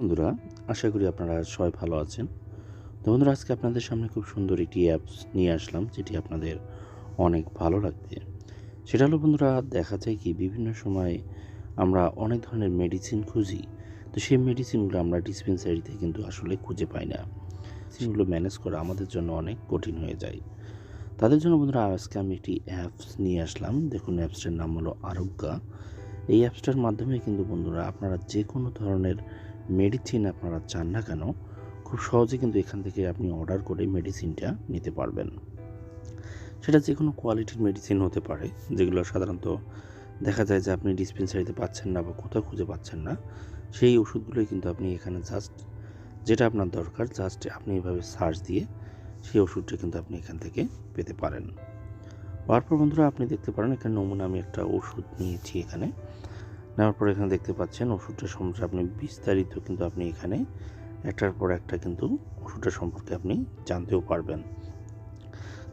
বন্ধুরা, আশা করি আপনারা সবাই ভালো আছেন। তো বন্ধুরা, আজকে আপনাদের সামনে খুব সুন্দর একটি অ্যাপস নিয়ে আসলাম, যেটি আপনাদের অনেক ভালো লাগবে সেটা হলো বন্ধুরা, দেখা যায় কি, বিভিন্ন সময় আমরা অনেক ধরনের মেডিসিন খুঁজি। তো সেই মেডিসিনগুলো আমরা ডিসপেন্সারিতে কিন্তু আসলে খুঁজে পাই না। সেগুলো ম্যানেজ করা আমাদের জন্য অনেক কঠিন হয়ে যায়। তাদের জন্য বন্ধুরা, আজকে আমি একটি অ্যাপস নিয়ে আসলাম। দেখুন অ্যাপসটার নাম হলো আরোগ্যা। এই অ্যাপসটার মাধ্যমে কিন্তু বন্ধুরা, আপনারা যে কোনো ধরনের মেডিসিন আপনারা চান না কেন, খুব সহজে কিন্তু এখান থেকে আপনি অর্ডার করে মেডিসিনটা নিতে পারবেন। সেটা যে কোনো কোয়ালিটির মেডিসিন হতে পারে, যেগুলো সাধারণত দেখা যায় যে আপনি ডিসপেন্সারিতে পাচ্ছেন না বা কোথাও খুঁজে পাচ্ছেন না, সেই ওষুধগুলোই কিন্তু আপনি এখানে জাস্ট যেটা আপনার দরকার জাস্ট আপনি এভাবে সার্চ দিয়ে সেই ওষুধটা কিন্তু আপনি এখান থেকে পেতে পারেন। পাওয়ার পর বন্ধুরা, আপনি দেখতে পারেন এখানে নমুনা আমি একটা ওষুধ নিয়েছি এখানে। নেওয়ার পর এখানে দেখতে পাচ্ছেন ওষুধটা সম্পর্কে আপনি বিস্তারিত কিন্তু আপনি এখানে একটার পর একটা কিন্তু ওষুধটা সম্পর্কে আপনি জানতেও পারবেন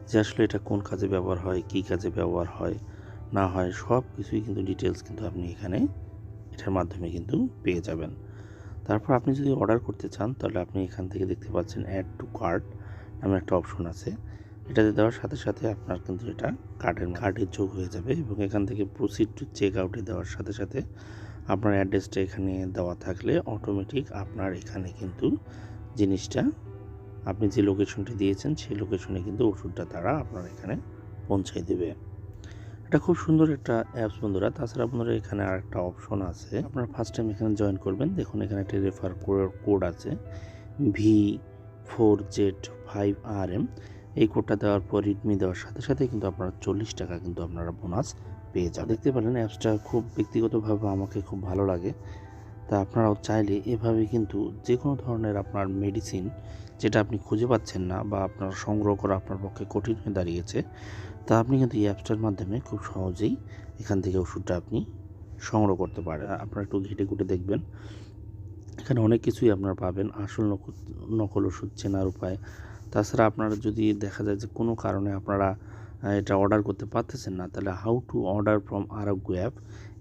যে আসলে এটা কোন কাজে ব্যবহার হয়, কী কাজে ব্যবহার হয়, না হয় সব কিছুই কিন্তু ডিটেলস কিন্তু আপনি এখানে এটার মাধ্যমে কিন্তু পেয়ে যাবেন। তারপর আপনি যদি অর্ডার করতে চান তাহলে আপনি এখান থেকে দেখতে পাচ্ছেন অ্যাড টু কার্ট নামে একটা অপশন আছে। এটাতে দেওয়ার সাথে সাথে আপনার কিন্তু এটা কার্ডের কার্ডে যোগ হয়ে যাবে এবং এখান থেকে প্রসিড টু চেক আউটে দেওয়ার সাথে সাথে আপনার অ্যাড্রেসটা এখানে দেওয়া থাকলে অটোমেটিক আপনার এখানে কিন্তু জিনিসটা, আপনি যে লোকেশনটি দিয়েছেন সেই লোকেশনে কিন্তু ওষুধটা তারা আপনার এখানে পৌঁছাই দেবে। এটা খুব সুন্দর একটা অ্যাপস বন্ধুরা। তাছাড়া বন্ধুরা এখানে আর একটা অপশন আছে। আপনারা ফার্স্ট টাইম এখানে জয়েন করবেন। দেখুন এখানে একটা রেফার কোড আছে V four Z five R M এই কোডটা দেওয়ার পর রিডমি দেওয়ার সাথে সাথে কিন্তু আপনারা চল্লিশ টাকা কিন্তু আপনারা বোনাস পেয়ে যান দেখতে পারেন অ্যাপসটা খুব ব্যক্তিগতভাবে আমাকে খুব ভালো লাগে। তা আপনারাও চাইলে এভাবে কিন্তু যে কোনো ধরনের আপনার মেডিসিন যেটা আপনি খুঁজে পাচ্ছেন না বা আপনার সংগ্রহ করা আপনার পক্ষে কঠিন হয়ে দাঁড়িয়েছে, তা আপনি কিন্তু এই অ্যাপসটার মাধ্যমে খুব সহজেই এখান থেকে ওষুধটা আপনি সংগ্রহ করতে পারেন। আপনারা একটু ঘেটে ঘুটে দেখবেন। এখানে অনেক কিছুই আপনারা পাবেন। আসল নকল নকল ওষুধ চেনার উপায় তাছাড়া আপনারা যদি দেখা যায় যে কোনো কারণে আপনারা এটা অর্ডার করতে পারতেছেন না, তাহলে how to order from Arogga app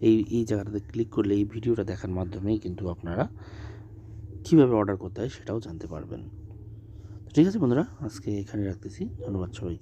এই এই জায়গাটাতে ক্লিক করলে এই ভিডিওটা দেখার মাধ্যমেই কিন্তু আপনারা কীভাবে অর্ডার করতে হয় সেটাও জানতে পারবেন। ঠিক আছে বন্ধুরা, আজকে এখানে রাখতেছি, ধন্যবাদ সবাইকে।